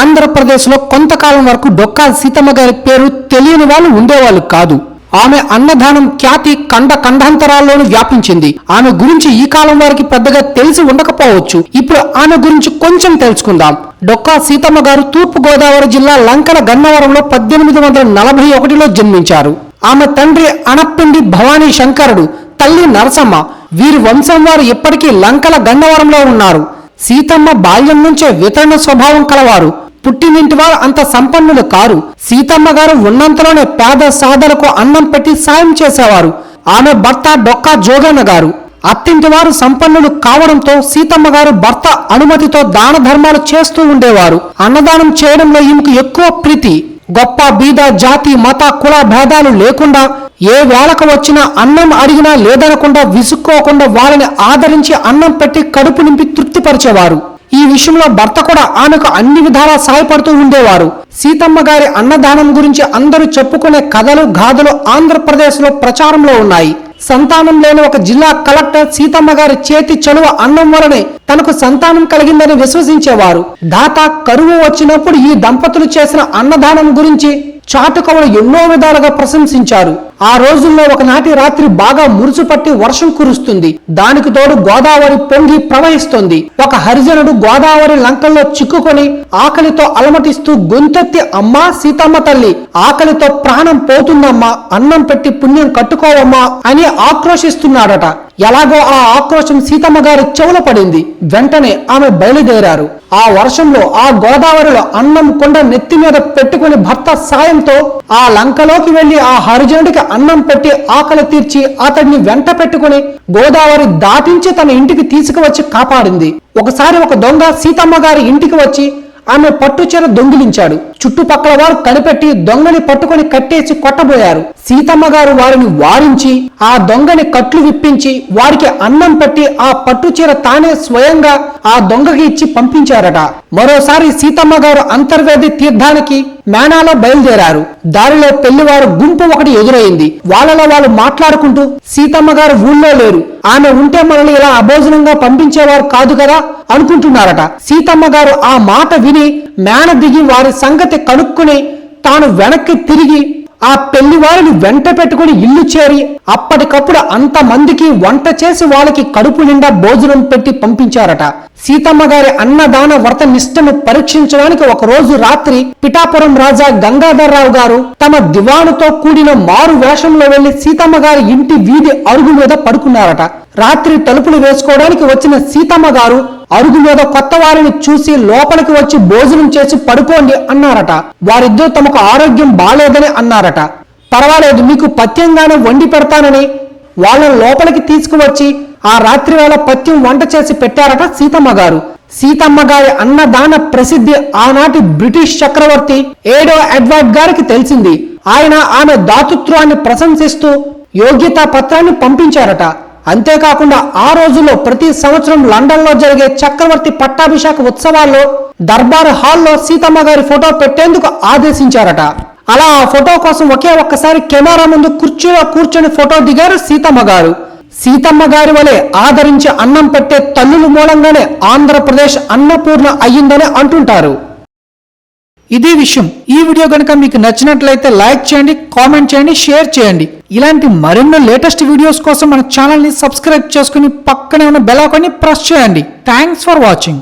ఆంధ్రప్రదేశ్లో కొంతకాలం వరకు డొక్కా సీతమ్మ గారి పేరు తెలియని వాళ్ళు ఉండేవాళ్ళు కాదు. ఆమె అన్నదానం ఖ్యాతి కండ కండాంతరాల్లోనూ వ్యాపించింది. ఆమె గురించి ఈ కాలం వారికి పెద్దగా తెలిసి ఉండకపోవచ్చు. ఇప్పుడు ఆమె గురించి కొంచెం తెలుసుకుందాం. డొక్కా సీతమ్మ గారు తూర్పు గోదావరి జిల్లా లంకల గన్నవరంలో పద్దెనిమిది వందల నలభై ఒకటిలో జన్మించారు. ఆమె తండ్రి అనప్పిండి భవానీ శంకరుడు తల్లి నరసమ్మ. వీరి వంశం వారు ఇప్పటికీ లంకల గన్నవరంలో ఉన్నారు. సీతమ్మ బాల్యం నుంచే వితరణ స్వభావం కలవారు. పుట్టినింటి వారు అంత సంపన్నులు కారు. సీతమ్మ గారు ఉన్నంతలోనే పేద సాధలకు అన్నం పెట్టి సాయం చేసేవారు. ఆమె భర్త డొక్కా జోగన్న గారు. అత్తింటి వారు సంపన్నులు కావడంతో సీతమ్మ గారు భర్త అనుమతితో దాన ధర్మాలు చేస్తూ ఉండేవారు. అన్నదానం చేయడంలో ఈమెకు ఎక్కువ ప్రీతి. గొప్ప బీద జాతి మత కుల భేదాలు లేకుండా ఏ వేళకు వచ్చినా అన్నం అడిగినా లేదనకుండా విసుక్కోకుండా వాళ్ళని ఆదరించి అన్నం పెట్టి కడుపు నింపి తృప్తిపరిచేవారు. ఈ విషయంలో భర్త కూడా ఆమెకు అన్ని విధాలా సహాయపడుతూ ఉండేవారు. సీతమ్మ గారి అన్నదానం గురించి అందరూ చెప్పుకునే కథలు గాథలు ఆంధ్రప్రదేశ్లో ప్రచారంలో ఉన్నాయి. సంతానం లేని ఒక జిల్లా కలెక్టర్ సీతమ్మ గారి చేతి చలువ అన్నం వలనే తనకు సంతానం కలిగిందని విశ్వసించేవారు. దాత కరువు వచ్చినప్పుడు ఈ దంపతులు చేసిన అన్నదానం గురించి చాటుకవులు ఎన్నో విధాలుగా ప్రశంసించారు. ఆ రోజుల్లో ఒకనాటి రాత్రి బాగా మురుచుపట్టి వర్షం కురుస్తుంది. దానికి తోడు గోదావరి పొంగి ప్రవహిస్తుంది. ఒక హరిజనుడు గోదావరి లంకల్లో చిక్కుకొని ఆకలితో అలమటిస్తూ గొంతెత్తి అమ్మా సీతమ్మ తల్లి ఆకలితో ప్రాణం పోతుందమ్మా అన్నం పెట్టి పుణ్యం కట్టుకోవమ్మా అని ఆక్రోశిస్తున్నాడట. ఎలాగో ఆ ఆక్రోశం సీతమ్మ గారి చెవుల పడింది. వెంటనే ఆమె బయలుదేరారు. ఆ వర్షంలో ఆ గోదావరిలో అన్నం కొండ నెత్తి మీద పెట్టుకుని భర్త సాయంతో ఆ లంకలోకి వెళ్ళి ఆ హరిజనుడికి అన్నం పెట్టి ఆకలి తీర్చి అతడిని వెంట పెట్టుకుని గోదావరి దాటించి తన ఇంటికి తీసుకువచ్చి కాపాడింది. ఒకసారి ఒక దొంగ సీతమ్మ గారి ఇంటికి వచ్చి ఆమె పట్టుచీర దొంగిలించాడు. చుట్టుపక్కల వారు కనిపెట్టి దొంగని పట్టుకొని కట్టేసి కొట్టబోయారు. సీతమ్మ గారు వారిని వారించి ఆ దొంగని కట్లు విప్పించి వారికి అన్నం పెట్టి ఆ పట్టుచీర తానే స్వయంగా ఆ దొంగకి ఇచ్చి పంపించారట. మరోసారి సీతమ్మ గారు అంతర్వేది తీర్థానికి మేనాలో బయలుదేరారు. దారిలో పెళ్ళివారు గుంపు ఒకటి ఎదురైంది. వాళ్ళలో వాళ్ళు మాట్లాడుకుంటూ సీతమ్మ గారు ఊళ్ళో లేరు. ఆమె ఉంటే మనల్ని ఇలా అభోజనంగా పంపించేవారు కాదు కదా? అనుకుంటున్నారట. సీతమ్మ గారు ఆ మాట విని మేన దిగి వారి సంగతి కనుక్కుని తాను వెనక్కి తిరిగి ఆ పెళ్ళి వారిని వెంట పెట్టుకుని ఇల్లు చేరి అప్పటికప్పుడు అంత మందికి వంట చేసి వాళ్ళకి కడుపు నిండా భోజనం పెట్టి పంపించారట. సీతమ్మ గారి అన్నదాన వ్రత నిష్టను పరీక్షించడానికి ఒక రోజు రాత్రి పిఠాపురం రాజా గంగాధర్రావు గారు తమ దివానుతో కూడిన మారు వేషంలో వెళ్ళి సీతమ్మ గారి ఇంటి వీధి అరుగు మీద పడుకున్నారట. రాత్రి తలుపులు వేసుకోవడానికి వచ్చిన సీతమ్మ గారు అరుగు మీద కొత్త వారిని చూసి లోపలికి వచ్చి భోజనం చేసి పడుకోండి అన్నారట. వారిద్దరూ తమకు ఆరోగ్యం బాలేదని అన్నారట. పర్వాలేదు మీకు పథ్యంగానే వండి పెడతానని. వాళ్ళని లోపలికి తీసుకువచ్చి ఆ రాత్రి వేళ పథ్యం వంట చేసి పెట్టారట సీతమ్మ గారు. సీతమ్మ గారి అన్నదాన ప్రసిద్ధి ఆనాటి బ్రిటిష్ చక్రవర్తి ఏడో ఎడ్వర్డ్ గారికి తెలిసింది. ఆయన ఆమె దాతృత్వాన్ని ప్రశంసిస్తూ యోగ్యతా పత్రాన్ని పంపించారట. అంతేకాకుండా ఆ రోజుల్లో ప్రతి సంవత్సరం లండన్లో జరిగే చక్రవర్తి పట్టాభిషేక ఉత్సవాల్లో దర్బార్ హాల్లో సీతమ్మ గారి ఫోటో పెట్టేందుకు ఆదేశించారట. అలా ఆ ఫోటో కోసం ఒకే ఒక్కసారి కెమెరా ముందు కుర్చీలో కూర్చొని ఫోటో దిగారు సీతమ్మ గారు. సీతమ్మ గారి వలె ఆదరించి అన్నం పెట్టే తల్లుల మూలంగానే ఆంధ్రప్రదేశ్ అన్నపూర్ణ అయ్యిందని అంటుంటారు. ఇదే విషయం. ఈ వీడియో కనుక మీకు నచ్చినట్లయితే లైక్ చేయండి కామెంట్ చేయండి షేర్ చేయండి. ఇలాంటి మరెన్నో లేటెస్ట్ వీడియోస్ కోసం మన ఛానల్ని సబ్స్క్రైబ్ చేసుకుని పక్కనే ఉన్న బెల్ ఐకాన్ని ప్రెస్ చేయండి. Thanks for watching.